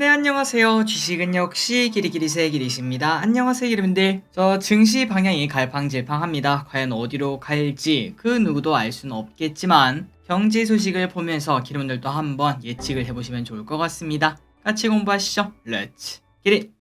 네, 안녕하세요. 주식은 역시 기리기리새 기리십니다. 안녕하세요, 여러분들. 저 증시 방향이 갈팡질팡합니다. 과연 어디로 갈지 그 누구도 알 수는 없겠지만 경제 소식을 보면서 여러분들도 한번 예측을 해보시면 좋을 것 같습니다. 같이 공부하시죠. 렛츠 기리!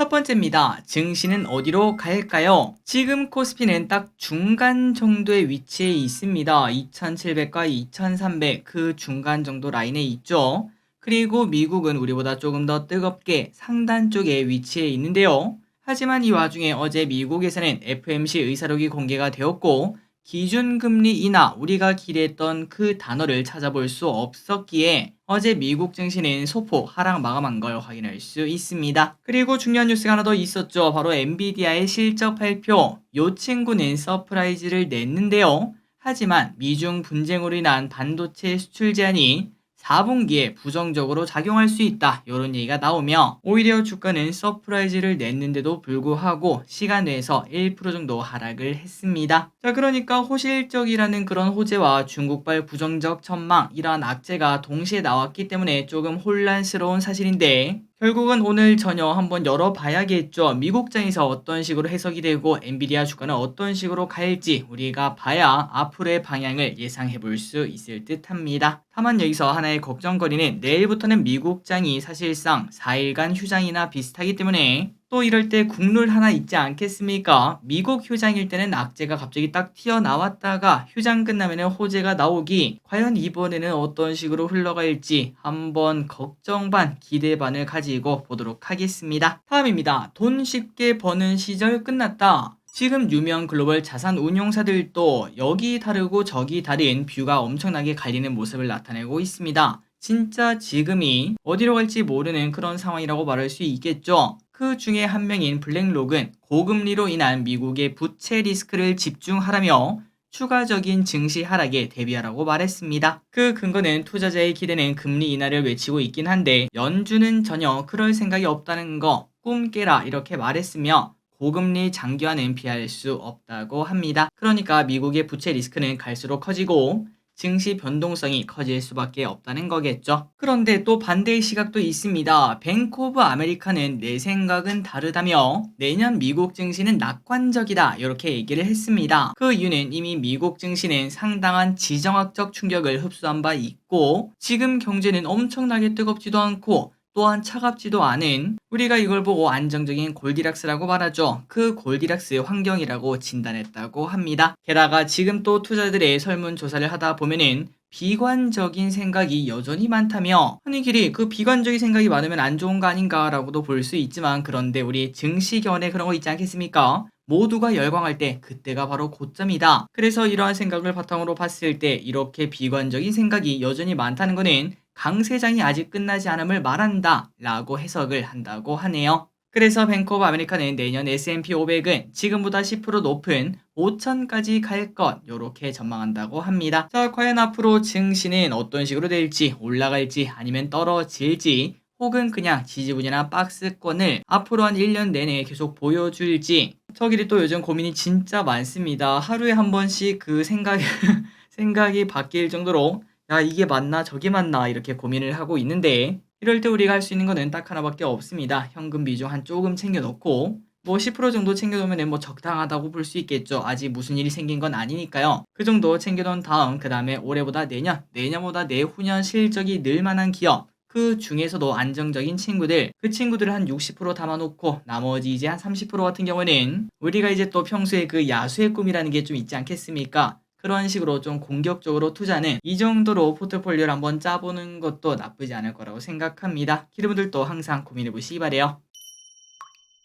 첫 번째입니다. 증시는 어디로 갈까요? 지금 코스피는 딱 중간 정도의 위치에 있습니다. 2700과 2300 그 중간 정도 라인에 있죠. 그리고 미국은 우리보다 조금 더 뜨겁게 상단 쪽에 위치해 있는데요. 하지만 이 와중에 어제 미국에서는 FMC 의사록이 공개가 되었고 기준금리 인하 우리가 기대했던 그 단어를 찾아볼 수 없었기에 어제 미국 증시는 소폭 하락 마감한 걸 확인할 수 있습니다. 그리고 중요한 뉴스가 하나 더 있었죠. 바로 엔비디아의 실적 발표. 요 친구는 서프라이즈를 냈는데요. 하지만 미중 분쟁으로 인한 반도체 수출 제한이 4분기에 부정적으로 작용할 수 있다. 이런 얘기가 나오며 오히려 주가는 서프라이즈를 냈는데도 불구하고 시간 내에서 1% 정도 하락을 했습니다. 자, 그러니까 호실적이라는 그런 호재와 중국발 부정적 전망 이러한 악재가 동시에 나왔기 때문에 조금 혼란스러운 사실인데 결국은 오늘 저녁 한번 열어봐야겠죠. 미국장에서 어떤 식으로 해석이 되고 엔비디아 주가는 어떤 식으로 갈지 우리가 봐야 앞으로의 방향을 예상해 볼 수 있을 듯 합니다. 다만 여기서 하나의 걱정거리는 내일부터는 미국장이 사실상 4일간 휴장이나 비슷하기 때문에 또 이럴 때 국룰 하나 있지 않겠습니까? 미국 휴장일 때는 악재가 갑자기 딱 튀어나왔다가 휴장 끝나면 호재가 나오기 과연 이번에는 어떤 식으로 흘러갈지 한번 걱정 반 기대 반을 가지고 보도록 하겠습니다. 다음입니다. 돈 쉽게 버는 시절 끝났다. 지금 유명 글로벌 자산 운용사들도 여기 다르고 저기 다른 뷰가 엄청나게 갈리는 모습을 나타내고 있습니다. 진짜 지금이 어디로 갈지 모르는 그런 상황이라고 말할 수 있겠죠. 그 중에 한 명인 블랙록은 고금리로 인한 미국의 부채 리스크를 집중하라며 추가적인 증시 하락에 대비하라고 말했습니다. 그 근거는 투자자의 기대는 금리 인하를 외치고 있긴 한데 연준은 전혀 그럴 생각이 없다는 거 꿈 깨라 이렇게 말했으며 고금리 장기화는 피할 수 없다고 합니다. 그러니까 미국의 부채 리스크는 갈수록 커지고 증시 변동성이 커질 수밖에 없다는 거겠죠. 그런데 또 반대의 시각도 있습니다. 뱅크 오브 아메리카는 내 생각은 다르다며 내년 미국 증시는 낙관적이다 이렇게 얘기를 했습니다. 그 이유는 이미 미국 증시는 상당한 지정학적 충격을 흡수한 바 있고 지금 경제는 엄청나게 뜨겁지도 않고 또한 차갑지도 않은 우리가 이걸 보고 안정적인 골디락스라고 말하죠. 그 골디락스 환경이라고 진단했다고 합니다. 게다가 지금 또 투자들의 설문조사를 하다 보면은 비관적인 생각이 여전히 많다며 아니 길이 그 비관적인 생각이 많으면 안 좋은 거 아닌가라고도 볼 수 있지만 그런데 우리 증시견에 그런 거 있지 않겠습니까? 모두가 열광할 때 그때가 바로 고점이다. 그래서 이러한 생각을 바탕으로 봤을 때 이렇게 비관적인 생각이 여전히 많다는 것은 강세장이 아직 끝나지 않음을 말한다 라고 해석을 한다고 하네요. 그래서 뱅크 오브 아메리카는 내년 S&P 500은 지금보다 10% 높은 5천까지 갈 것 요렇게 전망한다고 합니다. 자 과연 앞으로 증시는 어떤 식으로 될지 올라갈지 아니면 떨어질지 혹은 그냥 지지부진한 박스권을 앞으로 한 1년 내내 계속 보여줄지 저기리 또 요즘 고민이 진짜 많습니다. 하루에 한 번씩 그 생각이 생각이 바뀔 정도로 야 이게 맞나 저게 맞나 이렇게 고민을 하고 있는데 이럴 때 우리가 할 수 있는 거는 딱 하나밖에 없습니다. 현금 비중 한 조금 챙겨놓고 뭐 10% 정도 챙겨놓으면 뭐 적당하다고 볼 수 있겠죠. 아직 무슨 일이 생긴 건 아니니까요. 그 정도 챙겨놓은 다음 그 다음에 올해보다 내년, 내년보다 내후년 실적이 늘 만한 기업 그 중에서도 안정적인 친구들, 그 친구들을 한 60% 담아놓고 나머지 이제 한 30% 같은 경우는 우리가 이제 또 평소에 그 야수의 꿈이라는 게 좀 있지 않겠습니까? 그런 식으로 좀 공격적으로 투자는 이 정도로 포트폴리오를 한번 짜보는 것도 나쁘지 않을 거라고 생각합니다. 여러분들도 항상 고민해 보시기 바래요.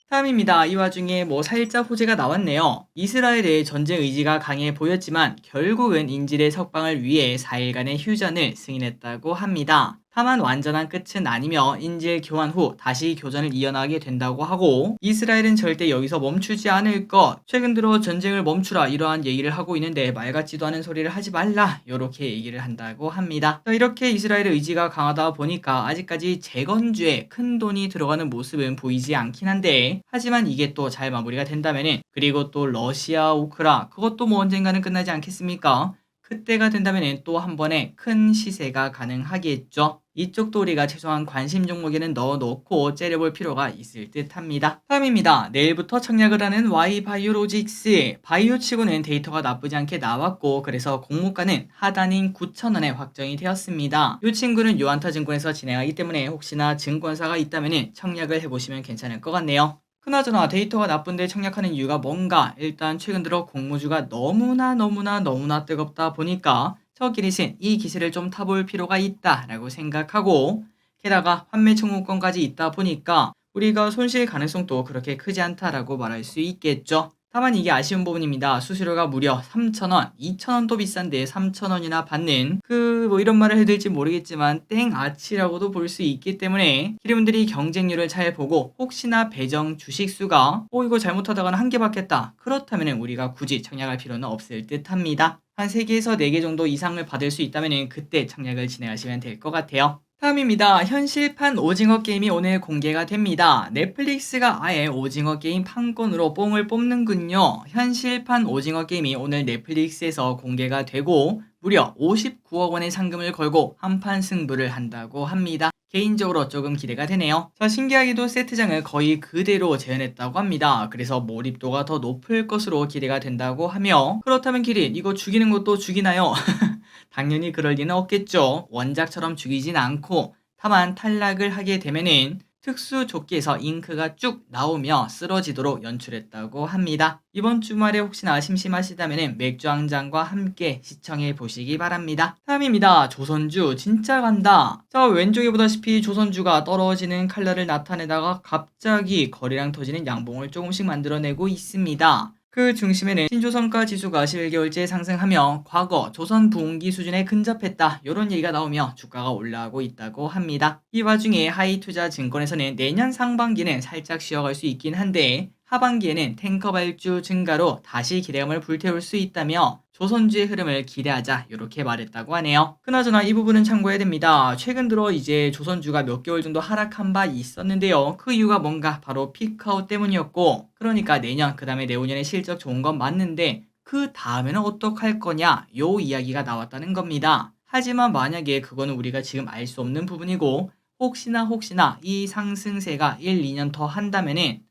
다음입니다. 이 와중에 뭐 살짝 호재가 나왔네요. 이스라엘의 전쟁 의지가 강해 보였지만 결국은 인질의 석방을 위해 4일간의 휴전을 승인했다고 합니다. 다만 완전한 끝은 아니며 인질 교환 후 다시 교전을 이어나가게 된다고 하고 이스라엘은 절대 여기서 멈추지 않을 것. 최근 들어 전쟁을 멈추라 이러한 얘기를 하고 있는데 말 같지도 않은 소리를 하지 말라 이렇게 얘기를 한다고 합니다. 이렇게 이스라엘의 의지가 강하다 보니까 아직까지 재건주에 큰 돈이 들어가는 모습은 보이지 않긴 한데 하지만 이게 또 잘 마무리가 된다면은 그리고 또 러시아 우크라 그것도 뭐 언젠가는 끝나지 않겠습니까 그때가 된다면 또 한 번에 큰 시세가 가능하겠죠. 이쪽도 우리가 최소한 관심 종목에는 넣어놓고 째려볼 필요가 있을 듯 합니다. 다음입니다. 내일부터 청약을 하는 Y바이오로직스. 바이오 치고는 데이터가 나쁘지 않게 나왔고 그래서 공모가는 하단인 9,000원에 확정이 되었습니다. 이 친구는 요한타 증권에서 진행하기 때문에 혹시나 증권사가 있다면 청약을 해보시면 괜찮을 것 같네요. 그나저나 데이터가 나쁜데 청약하는 이유가 뭔가 일단 최근 들어 공모주가 너무나 너무나 너무나 뜨겁다 보니까 저 기릿은 이 기세를 좀 타볼 필요가 있다라고 생각하고 게다가 환매 청구권까지 있다 보니까 우리가 손실 가능성도 그렇게 크지 않다라고 말할 수 있겠죠. 다만 이게 아쉬운 부분입니다. 수수료가 무려 3,000원, 2,000원 도 비싼데 3,000원이나 받는 그 뭐 이런 말을 해야 될지 모르겠지만 땡아치라고도 볼 수 있기 때문에 기대분들이 경쟁률을 잘 보고 혹시나 배정 주식 수가 어 이거 잘못하다가는 한 개 받겠다. 그렇다면 우리가 굳이 청약할 필요는 없을 듯 합니다. 한 3개에서 4개 정도 이상을 받을 수 있다면 그때 청약을 진행하시면 될 것 같아요. 다음입니다. 현실판 오징어 게임이 오늘 공개가 됩니다. 넷플릭스가 아예 오징어 게임 판권으로 뽕을 뽑는군요. 현실판 오징어 게임이 오늘 넷플릭스에서 공개가 되고 무려 59억 원의 상금을 걸고 한판 승부를 한다고 합니다. 개인적으로 조금 기대가 되네요. 자, 신기하게도 세트장을 거의 그대로 재현했다고 합니다. 그래서 몰입도가 더 높을 것으로 기대가 된다고 하며 그렇다면 기린 이거 죽이는 것도 죽이나요? 당연히 그럴 리는 없겠죠. 원작처럼 죽이진 않고 다만 탈락을 하게 되면은 특수 조끼에서 잉크가 쭉 나오며 쓰러지도록 연출했다고 합니다. 이번 주말에 혹시나 심심하시다면 맥주 한 잔과 함께 시청해 보시기 바랍니다. 다음입니다. 조선주 진짜 간다. 자 왼쪽에 보다시피 조선주가 떨어지는 칼날을 나타내다가 갑자기 거리랑 터지는 양봉을 조금씩 만들어내고 있습니다. 그 중심에는 신조선가 지수가 11개월째 상승하며 과거 조선 부흥기 수준에 근접했다. 이런 얘기가 나오며 주가가 올라가고 있다고 합니다. 이 와중에 하이투자 증권에서는 내년 상반기는 살짝 쉬어갈 수 있긴 한데 하반기에는 탱커 발주 증가로 다시 기대감을 불태울 수 있다며 조선주의 흐름을 기대하자 이렇게 말했다고 하네요. 그나저나 이 부분은 참고해야 됩니다. 최근 들어 이제 조선주가 몇 개월 정도 하락한 바 있었는데요. 그 이유가 뭔가 바로 피크아웃 때문이었고 그러니까 내년 그 다음에 내후년에 실적 좋은 건 맞는데 그 다음에는 어떡할 거냐 요 이야기가 나왔다는 겁니다. 하지만 만약에 그거는 우리가 지금 알 수 없는 부분이고 혹시나 혹시나 이 상승세가 1, 2년 더 한다면은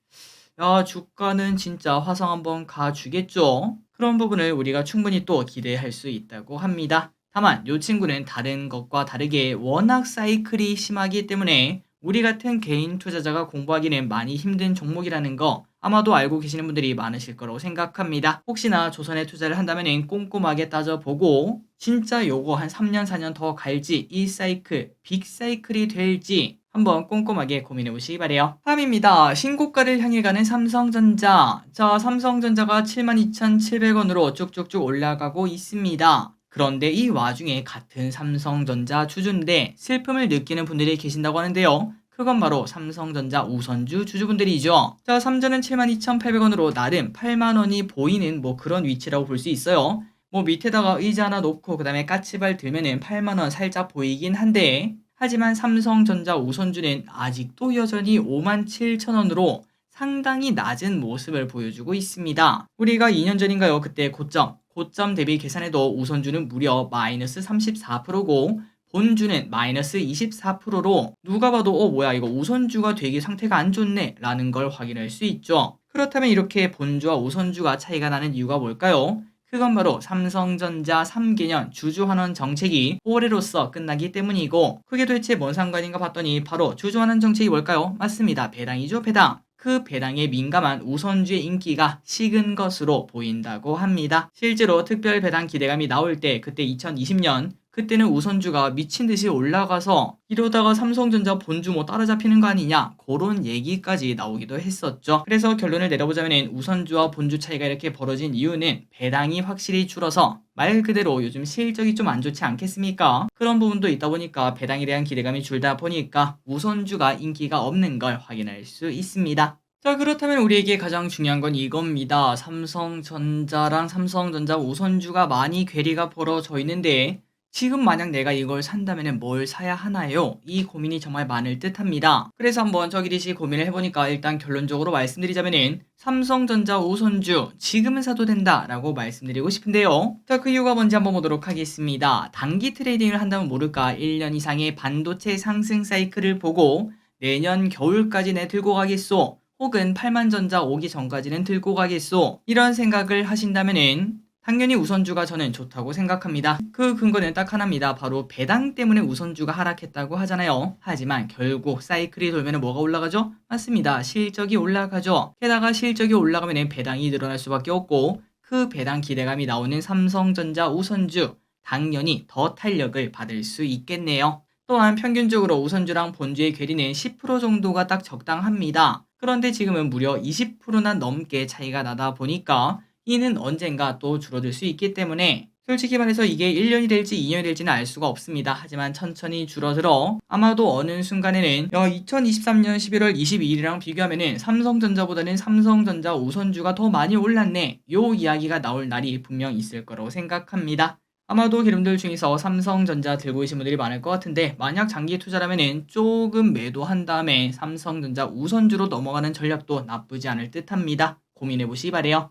야, 주가는 진짜 화성 한번 가주겠죠? 그런 부분을 우리가 충분히 또 기대할 수 있다고 합니다. 다만 이 친구는 다른 것과 다르게 워낙 사이클이 심하기 때문에 우리 같은 개인 투자자가 공부하기는 많이 힘든 종목이라는 거 아마도 알고 계시는 분들이 많으실 거라고 생각합니다. 혹시나 조선에 투자를 한다면 꼼꼼하게 따져보고 진짜 요거 한 3년 4년 더 갈지 이 사이클 빅 사이클이 될지 한번 꼼꼼하게 고민해 보시기 바래요. 다음입니다. 신고가를 향해 가는 삼성전자. 자, 삼성전자가 72,700원으로 쭉쭉쭉 올라가고 있습니다. 그런데 이 와중에 같은 삼성전자 주주인데 슬픔을 느끼는 분들이 계신다고 하는데요. 그건 바로 삼성전자 우선주 주주분들이죠. 자, 삼전은 72,800원으로 나름 8만원이 보이는 뭐 그런 위치라고 볼 수 있어요. 뭐 밑에다가 의자 하나 놓고 그 다음에 까치발 들면은 8만원 살짝 보이긴 한데 하지만 삼성전자 우선주는 아직도 여전히 5만 7천 원으로 상당히 낮은 모습을 보여주고 있습니다. 우리가 2년 전인가요? 그때 고점, 고점 대비 계산해도 우선주는 무려 마이너스 34%고 본주는 마이너스 24%로 누가 봐도 어 뭐야 이거 우선주가 되게 상태가 안 좋네 라는 걸 확인할 수 있죠. 그렇다면 이렇게 본주와 우선주가 차이가 나는 이유가 뭘까요? 그건 바로 삼성전자 3개년 주주환원 정책이 올해로서 끝나기 때문이고 그게 도대체 뭔 상관인가 봤더니 바로 주주환원 정책이 뭘까요? 맞습니다. 배당이죠 배당. 그 배당에 민감한 우선주의 인기가 식은 것으로 보인다고 합니다. 실제로 특별 배당 기대감이 나올 때 그때 2020년 그때는 우선주가 미친 듯이 올라가서 이러다가 삼성전자 본주 뭐 따라잡히는 거 아니냐 그런 얘기까지 나오기도 했었죠. 그래서 결론을 내려보자면 우선주와 본주 차이가 이렇게 벌어진 이유는 배당이 확실히 줄어서 말 그대로 요즘 실적이 좀 안 좋지 않겠습니까? 그런 부분도 있다 보니까 배당에 대한 기대감이 줄다 보니까 우선주가 인기가 없는 걸 확인할 수 있습니다. 자 그렇다면 우리에게 가장 중요한 건 이겁니다. 삼성전자랑 삼성전자 우선주가 많이 괴리가 벌어져 있는데 지금 만약 내가 이걸 산다면 뭘 사야 하나요? 이 고민이 정말 많을 듯 합니다. 그래서 한번 저기리시 고민을 해보니까 일단 결론적으로 말씀드리자면은 삼성전자 우선주 지금은 사도 된다 라고 말씀드리고 싶은데요. 자, 그 이유가 뭔지 한번 보도록 하겠습니다. 단기 트레이딩을 한다면 모를까 1년 이상의 반도체 상승 사이클을 보고 내년 겨울까지 내 들고 가겠소. 혹은 8만전자 오기 전까지는 들고 가겠소. 이런 생각을 하신다면은 당연히 우선주가 저는 좋다고 생각합니다. 그 근거는 딱 하나입니다. 바로 배당 때문에 우선주가 하락했다고 하잖아요. 하지만 결국 사이클이 돌면 뭐가 올라가죠? 맞습니다. 실적이 올라가죠. 게다가 실적이 올라가면 배당이 늘어날 수밖에 없고 그 배당 기대감이 나오는 삼성전자 우선주 당연히 더 탄력을 받을 수 있겠네요. 또한 평균적으로 우선주랑 본주의 괴리는 10% 정도가 딱 적당합니다. 그런데 지금은 무려 20%나 넘게 차이가 나다 보니까 이는 언젠가 또 줄어들 수 있기 때문에 솔직히 말해서 이게 1년이 될지 2년이 될지는 알 수가 없습니다. 하지만 천천히 줄어들어 아마도 어느 순간에는 2023년 11월 22일이랑 비교하면은 삼성전자보다는 삼성전자 우선주가 더 많이 올랐네. 요 이야기가 나올 날이 분명 있을 거라고 생각합니다. 아마도 여러분들 중에서 삼성전자 들고 계신 분들이 많을 것 같은데 만약 장기 투자라면은 조금 매도한 다음에 삼성전자 우선주로 넘어가는 전략도 나쁘지 않을 듯합니다. 고민해 보시기 바래요.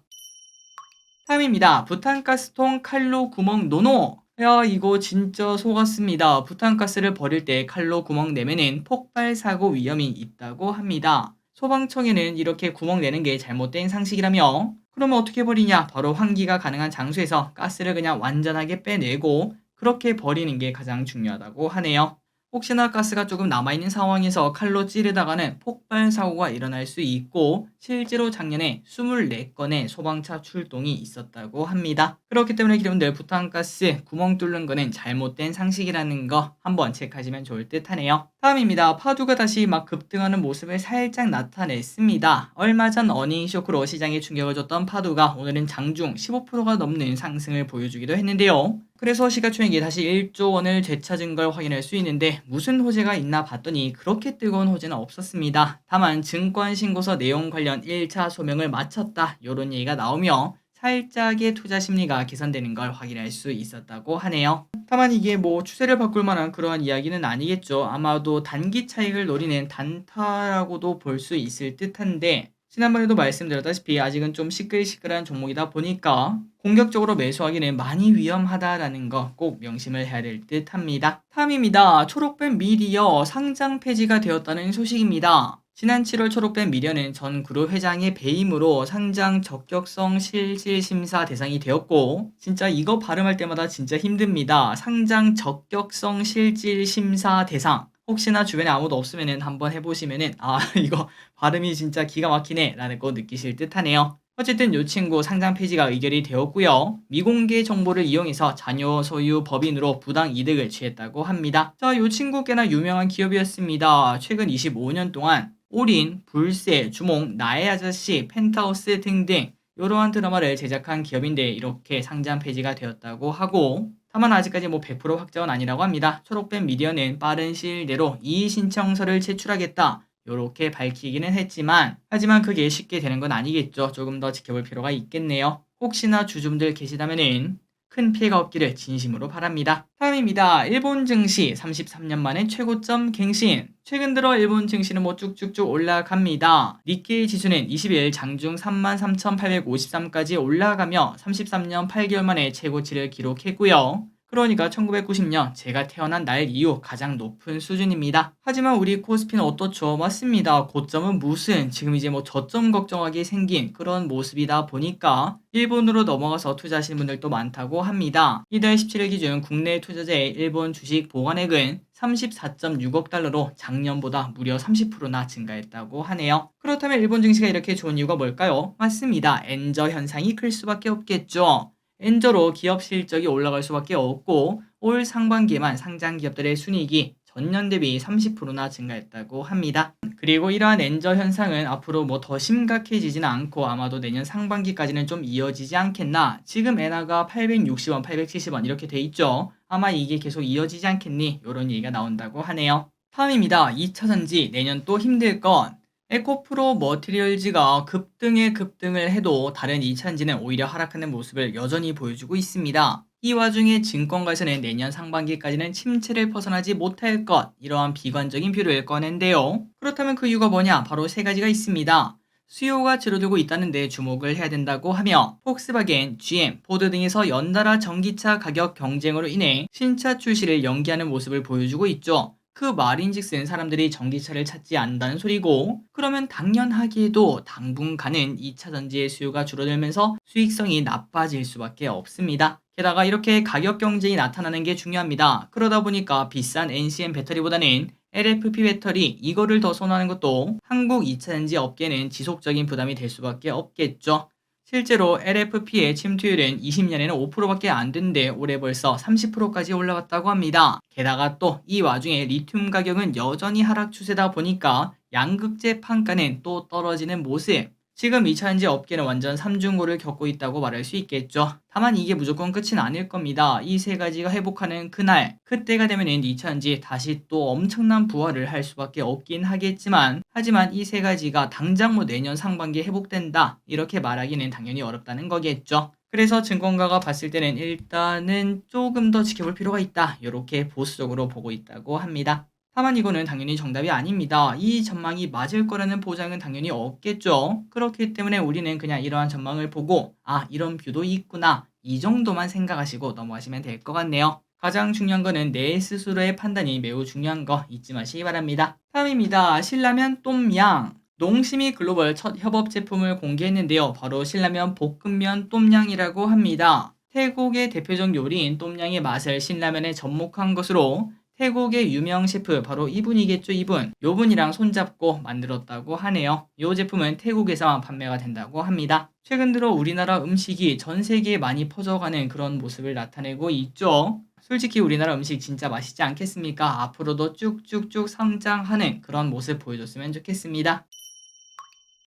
다음입니다. 부탄가스통 칼로 구멍 노노. 야 이거 진짜 속았습니다. 부탄가스를 버릴 때 칼로 구멍 내면은 폭발 사고 위험이 있다고 합니다. 소방청에는 이렇게 구멍 내는 게 잘못된 상식이라며 그러면 어떻게 버리냐? 바로 환기가 가능한 장소에서 가스를 그냥 완전하게 빼내고 그렇게 버리는 게 가장 중요하다고 하네요. 혹시나 가스가 조금 남아있는 상황에서 칼로 찌르다가는 폭발 사고가 일어날 수 있고 실제로 작년에 24건의 소방차 출동이 있었다고 합니다. 그렇기 때문에 기름들 부탄가스 구멍 뚫는 거는 잘못된 상식이라는 거 한번 체크하시면 좋을 듯 하네요. 다음입니다. 파두가 다시 막 급등하는 모습을 살짝 나타냈습니다. 얼마 전 어닝 쇼크로 시장에 충격을 줬던 파두가 오늘은 장중 15%가 넘는 상승을 보여주기도 했는데요. 그래서 시가총액이 다시 1조 원을 되찾은 걸 확인할 수 있는데 무슨 호재가 있나 봤더니 그렇게 뜨거운 호재는 없었습니다. 다만 증권 신고서 내용 관련 1차 소명을 마쳤다 이런 얘기가 나오며 살짝의 투자 심리가 개선되는 걸 확인할 수 있었다고 하네요. 다만 이게 뭐 추세를 바꿀 만한 그러한 이야기는 아니겠죠. 아마도 단기 차익을 노리는 단타라고도 볼 수 있을 듯한데 지난번에도 말씀드렸다시피 아직은 좀 시끌시끌한 종목이다 보니까 공격적으로 매수하기는 많이 위험하다라는 거 꼭 명심을 해야 될 듯 합니다. 탐입니다. 초록뱀 미디어 상장 폐지가 되었다는 소식입니다. 지난 7월 초록뱀 미디어는 전 그룹 회장의 배임으로 상장 적격성 실질 심사 대상이 되었고 진짜 이거 발음할 때마다 진짜 힘듭니다. 상장 적격성 실질 심사 대상 혹시나 주변에 아무도 없으면은 한번 해보시면은 아 이거 발음이 진짜 기가 막히네 라는 거 느끼실 듯 하네요. 어쨌든 이 친구 상장 폐지가 의결이 되었고요. 미공개 정보를 이용해서 자녀 소유 법인으로 부당 이득을 취했다고 합니다. 자, 이 친구 꽤나 유명한 기업이었습니다. 최근 25년 동안 올인, 불새, 주몽, 나의 아저씨, 펜트하우스 등등 이러한 드라마를 제작한 기업인데 이렇게 상장 폐지가 되었다고 하고 다만 아직까지 뭐 100% 확정은 아니라고 합니다. 초록뱀 미디어는 빠른 시일 내로 이의 신청서를 제출하겠다. 이렇게 밝히기는 했지만 하지만 그게 쉽게 되는 건 아니겠죠. 조금 더 지켜볼 필요가 있겠네요. 혹시나 주주분들 계시다면은 큰 피해가 없기를 진심으로 바랍니다. 다음입니다. 일본 증시 33년 만에 최고점 갱신. 최근 들어 일본 증시는 뭐 쭉쭉쭉 올라갑니다. 니케이 지수는 20일 장중 33,853까지 올라가며 33년 8개월 만에 최고치를 기록했고요. 그러니까 1990년 제가 태어난 날 이후 가장 높은 수준입니다. 하지만 우리 코스피는 어떻죠? 맞습니다. 고점은 무슨 지금 이제 뭐 저점 걱정하게 생긴 그런 모습이다 보니까 일본으로 넘어가서 투자하시는 분들도 많다고 합니다. 이달 17일 기준 국내 투자자의 일본 주식 보관액은 34.6억 달러로 작년보다 무려 30%나 증가했다고 하네요. 그렇다면 일본 증시가 이렇게 좋은 이유가 뭘까요? 맞습니다. 엔저 현상이 클 수밖에 없겠죠. 엔저로 기업 실적이 올라갈 수밖에 없고 올 상반기에만 상장 기업들의 순이익이 전년 대비 30%나 증가했다고 합니다. 그리고 이러한 엔저 현상은 앞으로 뭐 더 심각해지지는 않고 아마도 내년 상반기까지는 좀 이어지지 않겠나. 지금 엔화가 860원, 870원 이렇게 돼 있죠. 아마 이게 계속 이어지지 않겠니? 이런 얘기가 나온다고 하네요. 다음입니다. 2차 전지 내년 또 힘들 건 에코프로 머티리얼즈가 급등에 급등을 해도 다른 2차전지는 오히려 하락하는 모습을 여전히 보여주고 있습니다. 이 와중에 증권가에서는 내년 상반기까지는 침체를 벗어나지 못할 것 이러한 비관적인 뷰를 꺼낸대요. 그렇다면 그 이유가 뭐냐? 바로 세 가지가 있습니다. 수요가 줄어들고 있다는데 주목을 해야 된다고 하며 폭스바겐, GM, 포드 등에서 연달아 전기차 가격 경쟁으로 인해 신차 출시를 연기하는 모습을 보여주고 있죠. 그 말인즉슨 사람들이 전기차를 찾지 않는다는 소리고 그러면 당연하게도 당분간은 2차 전지의 수요가 줄어들면서 수익성이 나빠질 수밖에 없습니다. 게다가 이렇게 가격 경쟁이 나타나는 게 중요합니다. 그러다 보니까 비싼 NCM 배터리보다는 LFP 배터리 이거를 더 선호하는 것도 한국 2차전지 업계는 지속적인 부담이 될 수밖에 없겠죠. 실제로 LFP의 침투율은 20년에는 5%밖에 안 됐는데 올해 벌써 30%까지 올라갔다고 합니다. 게다가 또 이 와중에 리튬 가격은 여전히 하락 추세다 보니까 양극재 판가는 또 떨어지는 모습. 지금 2차전지 업계는 완전 삼중고를 겪고 있다고 말할 수 있겠죠. 다만 이게 무조건 끝은 아닐 겁니다. 이 세 가지가 회복하는 그날, 그때가 되면은 2차전지 다시 또 엄청난 부활을 할 수밖에 없긴 하겠지만, 하지만 이 세 가지가 당장 뭐 내년 상반기에 회복된다 이렇게 말하기는 당연히 어렵다는 거겠죠. 그래서 증권가가 봤을 때는 일단은 조금 더 지켜볼 필요가 있다. 이렇게 보수적으로 보고 있다고 합니다. 다만 이거는 당연히 정답이 아닙니다. 이 전망이 맞을 거라는 보장은 당연히 없겠죠. 그렇기 때문에 우리는 그냥 이러한 전망을 보고 아 이런 뷰도 있구나 이 정도만 생각하시고 넘어가시면 될 것 같네요. 가장 중요한 거는 내 스스로의 판단이 매우 중요한 거 잊지 마시기 바랍니다. 다음입니다. 신라면 똠양 농심이 글로벌 첫 협업 제품을 공개했는데요. 바로 신라면 볶음면 똠양이라고 합니다. 태국의 대표적 요리인 똠양의 맛을 신라면에 접목한 것으로 태국의 유명 셰프 바로 이분이겠죠 이분. 요분이랑 손잡고 만들었다고 하네요. 이 제품은 태국에서만 판매가 된다고 합니다. 최근 들어 우리나라 음식이 전 세계에 많이 퍼져가는 그런 모습을 나타내고 있죠. 솔직히 우리나라 음식 진짜 맛있지 않겠습니까? 앞으로도 쭉쭉쭉 성장하는 그런 모습 보여줬으면 좋겠습니다.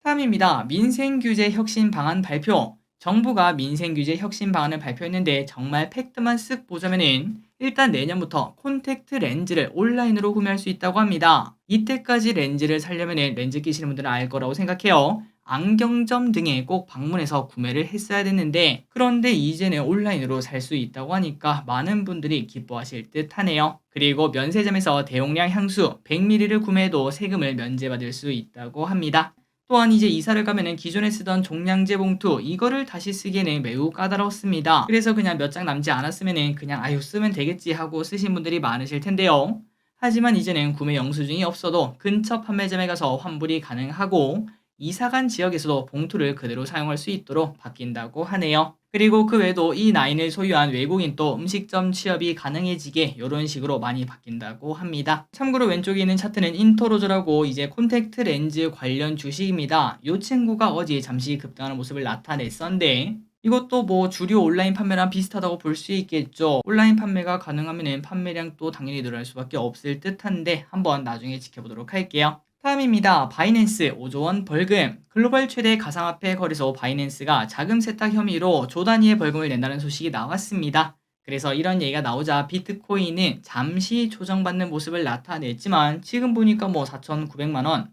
다음입니다. 민생규제 혁신 방안 발표. 정부가 민생규제 혁신 방안을 발표했는데 정말 팩트만 쓱 보자면은 일단 내년부터 콘택트 렌즈를 온라인으로 구매할 수 있다고 합니다. 이때까지 렌즈를 살려면 렌즈 끼시는 분들은 알 거라고 생각해요. 안경점 등에 꼭 방문해서 구매를 했어야 됐는데 그런데 이제는 온라인으로 살 수 있다고 하니까 많은 분들이 기뻐하실 듯 하네요. 그리고 면세점에서 대용량 향수 100ml를 구매해도 세금을 면제받을 수 있다고 합니다. 또한 이제 이사를 가면은 기존에 쓰던 종량제 봉투 이거를 다시 쓰기에는 매우 까다롭습니다. 그래서 그냥 몇 장 남지 않았으면은 그냥 아유 쓰면 되겠지 하고 쓰신 분들이 많으실 텐데요. 하지만 이제는 구매 영수증이 없어도 근처 판매점에 가서 환불이 가능하고 이사간 지역에서도 봉투를 그대로 사용할 수 있도록 바뀐다고 하네요. 그리고 그 외에도 이 나인을 소유한 외국인도 음식점 취업이 가능해지게 이런 식으로 많이 바뀐다고 합니다. 참고로 왼쪽에 있는 차트는 인터로저라고 이제 콘택트 렌즈 관련 주식입니다. 이 친구가 어제 잠시 급등하는 모습을 나타냈었는데 이것도 뭐 주류 온라인 판매랑 비슷하다고 볼 수 있겠죠. 온라인 판매가 가능하면 판매량도 당연히 늘어날 수밖에 없을 듯한데 한번 나중에 지켜보도록 할게요. 다음입니다. 바이낸스 5조 원 벌금. 글로벌 최대 가상화폐 거래소 바이낸스가 자금 세탁 혐의로 조 단위의 벌금을 낸다는 소식이 나왔습니다. 그래서 이런 얘기가 나오자 비트코인은 잠시 조정받는 모습을 나타냈지만 지금 보니까 뭐 4,900만 원.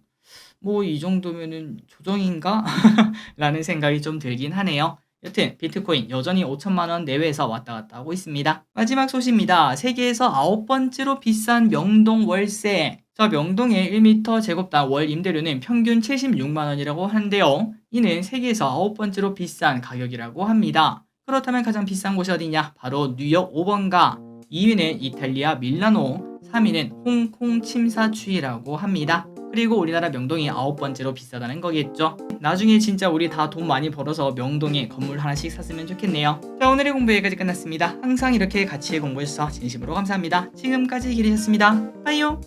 뭐 이 정도면은 조정인가? 라는 생각이 좀 들긴 하네요. 여튼 비트코인 여전히 5천만 원 내외에서 왔다 갔다 하고 있습니다. 마지막 소식입니다. 세계에서 아홉 번째로 비싼 명동 월세. 자, 명동의 1m 제곱당 월 임대료는 평균 76만 원이라고 하는데요. 이는 세계에서 아홉 번째로 비싼 가격이라고 합니다. 그렇다면 가장 비싼 곳이 어디냐? 바로 뉴욕 5번가. 2위는 이탈리아 밀라노, 3위는 홍콩 침사추이라고 합니다. 그리고 우리나라 명동이 아홉 번째로 비싸다는 거겠죠. 나중에 진짜 우리 다 돈 많이 벌어서 명동에 건물 하나씩 샀으면 좋겠네요. 자 오늘의 공부 여기까지 끝났습니다. 항상 이렇게 같이 공부해주셔서 진심으로 감사합니다. 지금까지 기리셨습니다. 빠이요.